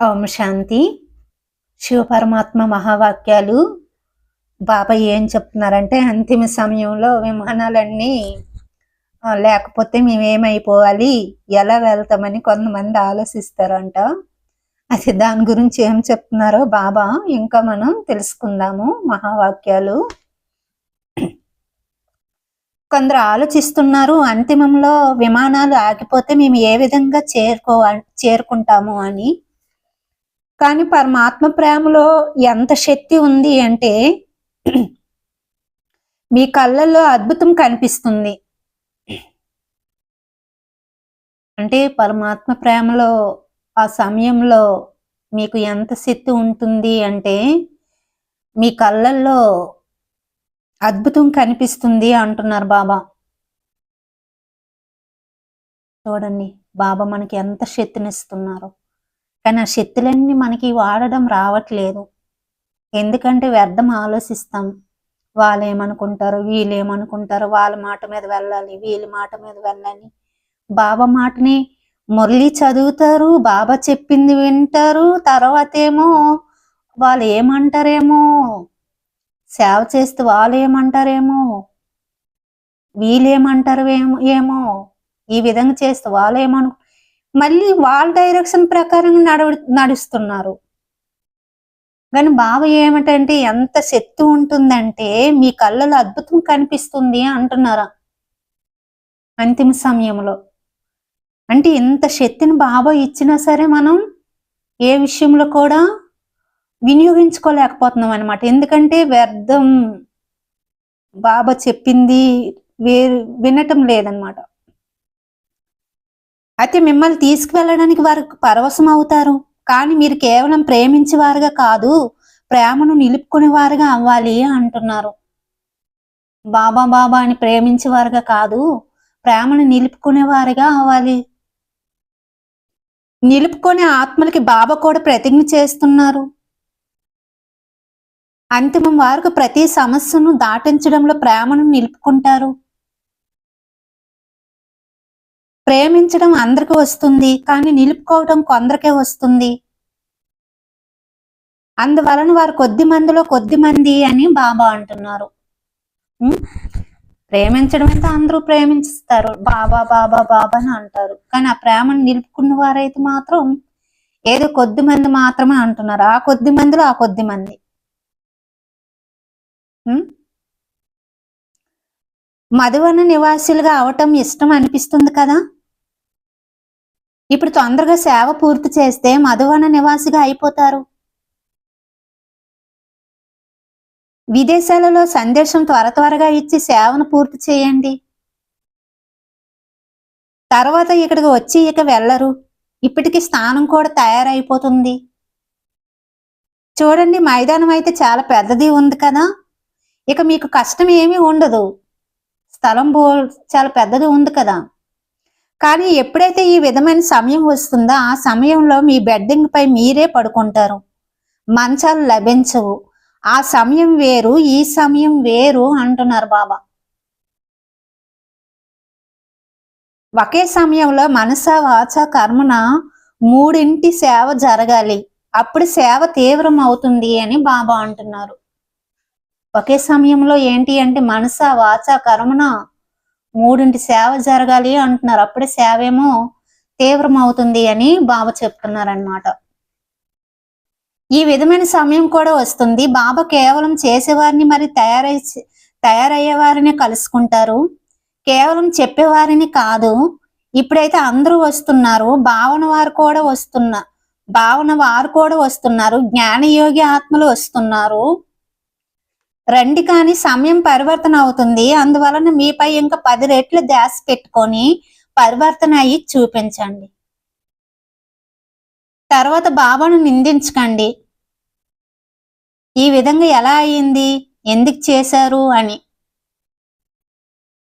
ఓం శాంతి. శివపరమాత్మ మహావాక్యాలు బాబా ఏం చెప్తున్నారంటే అంతిమ సమయంలో విమానాలన్నీ లేకపోతే మేము ఏమైపోవాలి ఎలా వెళ్తామని కొంతమంది ఆలోచిస్తారంట. అది దాని గురించి ఏం చెప్తున్నారో బాబా ఇంకా మనం తెలుసుకుందాము మహావాక్యాలు. కొందరు ఆలోచిస్తున్నారు అంతిమంలో విమానాలు ఆగిపోతే మేము ఏ విధంగా చేరుకో చేరుకుంటాము అని. కానీ పరమాత్మ ప్రేమలో ఎంత శక్తి ఉంది అంటే మీ కళ్ళల్లో అద్భుతం కనిపిస్తుంది. అంటే పరమాత్మ ప్రేమలో ఆ సమయంలో మీకు ఎంత శక్తి ఉంటుంది అంటే మీ కళ్ళల్లో అద్భుతం కనిపిస్తుంది అంటున్నారు బాబా. చూడండి బాబా మనకి ఎంత శక్తినిస్తున్నారు. కానీ ఆ శక్తులన్నీ మనకి వాడడం రావట్లేదు. ఎందుకంటే వ్యర్థం ఆలోచిస్తాం. వాళ్ళు ఏమనుకుంటారు వీళ్ళు ఏమనుకుంటారు వాళ్ళ మాట మీద వెళ్ళాలి వీళ్ళ మాట మీద వెళ్ళాలి. బాబా మాటని మురళి చదువుతారు బాబా చెప్పింది వింటారు తర్వాత ఏమో వాళ్ళు ఏమంటారేమో సేవ చేస్తే వాళ్ళు ఏమంటారేమో వీళ్ళేమంటారు ఏమో ఏమో ఈ విధంగా చేస్తే వాళ్ళు ఏమను మళ్ళీ వాళ్ళ డైరెక్షన్ ప్రకారం నడవ నడుస్తున్నారు. కానీ బావ ఏమిటంటే ఎంత శక్తి ఉంటుందంటే మీ కళ్ళలో అద్భుతం కనిపిస్తుంది అంటున్నారా? అంతిమ సమయంలో. అంటే ఇంత శక్తిని బాబా ఇచ్చినా సరే మనం ఏ విషయంలో కూడా వినియోగించుకోలేకపోతున్నాం అనమాట ఎందుకంటే వ్యర్థం బాబా చెప్పింది వేరు వినటం లేదనమాట అయితే మిమ్మల్ని తీసుకువెళ్ళడానికి వారు పరవశం అవుతారు. కానీ మీరు కేవలం ప్రేమించేవారుగా కాదు ప్రేమను నిలుపుకునేవారుగా అవ్వాలి అంటున్నారు. బాబా బాబా అని ప్రేమించేవారుగా కాదు ప్రేమను నిలుపుకునేవారుగా అవ్వాలి. నిలుపుకునే ఆత్మలకి బాబా కూడా ప్రతిజ్ఞ చేస్తున్నారు. అంతిమం వారికి ప్రతి సమస్యను దాటించడంలో ప్రేమను నిలుపుకుంటారు. ప్రేమించడం అందరికి వస్తుంది కానీ నిలుపుకోవడం కొందరికే వస్తుంది. అందువలన వారు కొద్ది మందిలో కొద్ది మంది అని బాబా అంటున్నారు. ప్రేమించడం అయితే అందరూ ప్రేమించుతారు బాబా బాబా బాబా అని అంటారు. కానీ ఆ ప్రేమను నిలుపుకున్న వారైతే మాత్రం ఏదో కొద్ది మంది మాత్రమే అంటున్నారు. ఆ కొద్ది మందిలో ఆ కొద్ది మంది. మధువన నివాసులుగా అవటం ఇష్టం అనిపిస్తుంది కదా? ఇప్పుడు తొందరగా సేవ పూర్తి చేస్తే మధువన నివాసిగా అయిపోతారు. విదేశాలలో సందేశం త్వర త్వరగా ఇచ్చి సేవను పూర్తి చేయండి. తర్వాత ఇక్కడికి వచ్చి ఇక వెళ్ళరు. ఇప్పటికి స్థానం కూడా తయారైపోతుంది. చూడండి మైదానం అయితే చాలా పెద్దది ఉంది కదా. ఇక మీకు కష్టం ఏమీ ఉండదు. స్థలం బో చాలా పెద్దది ఉంది కదా. కానీ ఎప్పుడైతే ఈ విధమైన సమయం వస్తుందో ఆ సమయంలో మీ బెడ్డింగ్ పై మీరే పడుకుంటారు. మంచాలు లభించవు. ఆ సమయం వేరు ఈ సమయం వేరు అంటున్నారు బాబా. ఒకే సమయంలో మనస వాచ కర్మన మూడింటి సేవ జరగాలి. అప్పుడు సేవ తీవ్రం అవుతుంది అని బాబా అంటున్నారు. ఒకే సమయంలో ఏంటి అంటే మనస వాచ కర్మన మూడింటి సేవ జరగాలి అంటున్నారు. అప్పుడే సేవ ఏమో తీవ్రం అవుతుంది అని బాబా చెప్తున్నారనమాట ఈ విధమైన సమయం కూడా వస్తుంది. బాబా కేవలం చేసేవారిని మరి తయారై తయారయ్యేవారిని కలుసుకుంటారు. కేవలం చెప్పేవారిని కాదు. ఇప్పుడైతే అందరూ వస్తున్నారు. భావన వారు కూడా వస్తున్న భావన వారు కూడా వస్తున్నారు. జ్ఞానయోగి ఆత్మలు వస్తున్నారు. రండి కానీ సమయం పరివర్తన అవుతుంది. అందువలన మీపై ఇంకా పది రెట్లు ధ్యాస పెట్టుకొని పరివర్తన అయ్యి చూపించండి. తర్వాత బాబాను నిందించకండి. ఈ విధంగా ఎలా అయ్యింది ఎందుకు చేశారు? అని.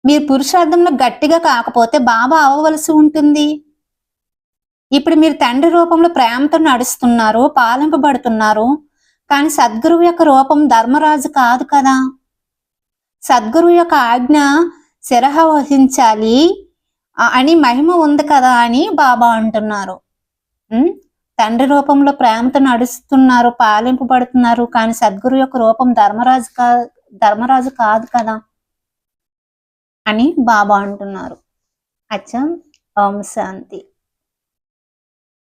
మీరు పురుషార్థంలో గట్టిగా కాకపోతే బాబా అవ్వవలసి ఉంటుంది. ఇప్పుడు మీరు తండ్రి రూపంలో ప్రేమతో నడుస్తున్నారు పాలింపబడుతున్నారు. కానీ సద్గురువు యొక్క రూపం ధర్మరాజు కాదు కదా. సద్గురువు యొక్క ఆజ్ఞ శిరహ వహించాలి అని మహిమ ఉంది కదా అని బాబా అంటున్నారు. తండ్రి రూపంలో ప్రేమతో నడుస్తున్నారు పాలింపబడుతున్నారు కానీ సద్గురు యొక్క రూపం ధర్మరాజు కా ధర్మరాజు కాదు కదా అని బాబా అంటున్నారు. అచ్చా ఓం శాంతి.